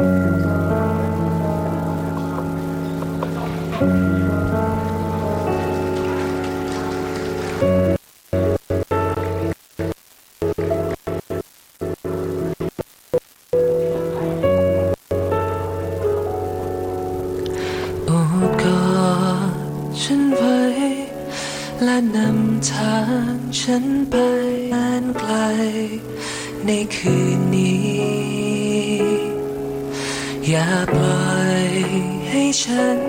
อบกอดฉันไวและนำทางฉันไปแสนไกล ในคืนนี้ อย่าปล่อยให้ฉัน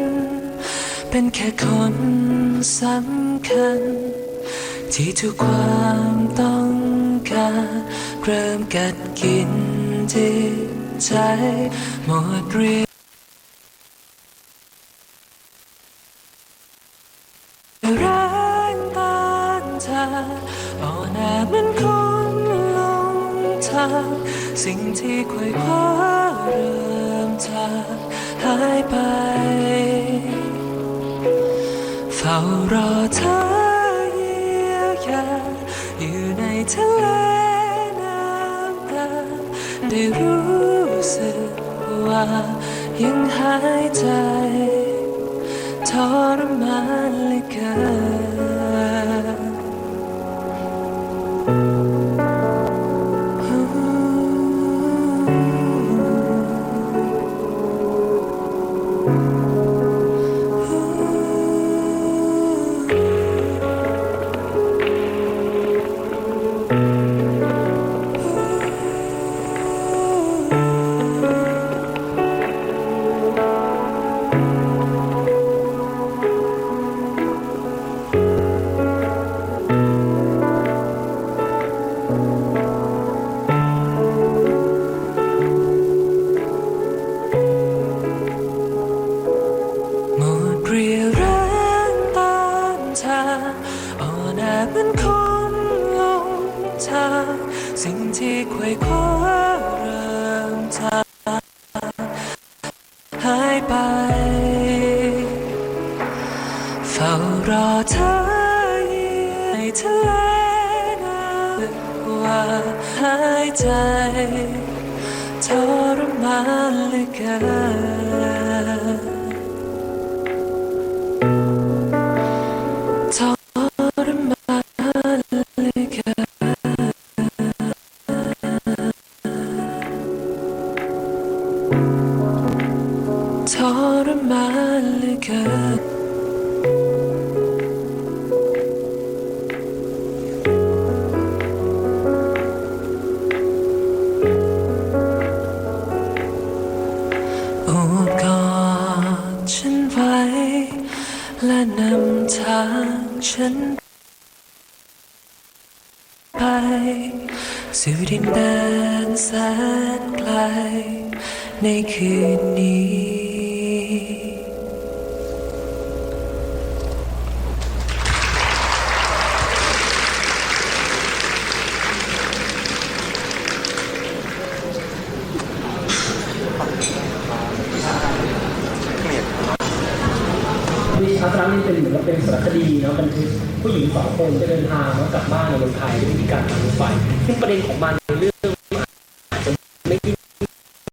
เป็นแค่คนสำคัญ ที่ทุกความต้องการเริ่มกัดกินที่ใจหมดเรียวแรงต้านทานอ่อนแอเหมันคนลงทางสิ่งที่ควยคว้าเราายไป เฝ้ารอเธอเยียวยาอยู่ในทะเลน้ำตาได้รู้สึกว่ายังหายใจทรมานเหลือเกิน ที่ควยคว้าเริ่มจางหายไป เฝ้ารอเธอในทะเลน้ำว่าหายใจทรมานเหลือเกินานเหลือเกินโอบกอดฉันไว้ และนำทางฉันไปสู่ดินแดนแสนไกล ในคืนนี้ รั้งนี้เป็นเหมือนกับเป็นสารคดีเนาะบันทึกผู้หญิงสองคนจะเดินทางแล้วกลับบ้านในเมืองไทยด้วยวิธีการทางรถไฟซึ่งประเด็นของมัน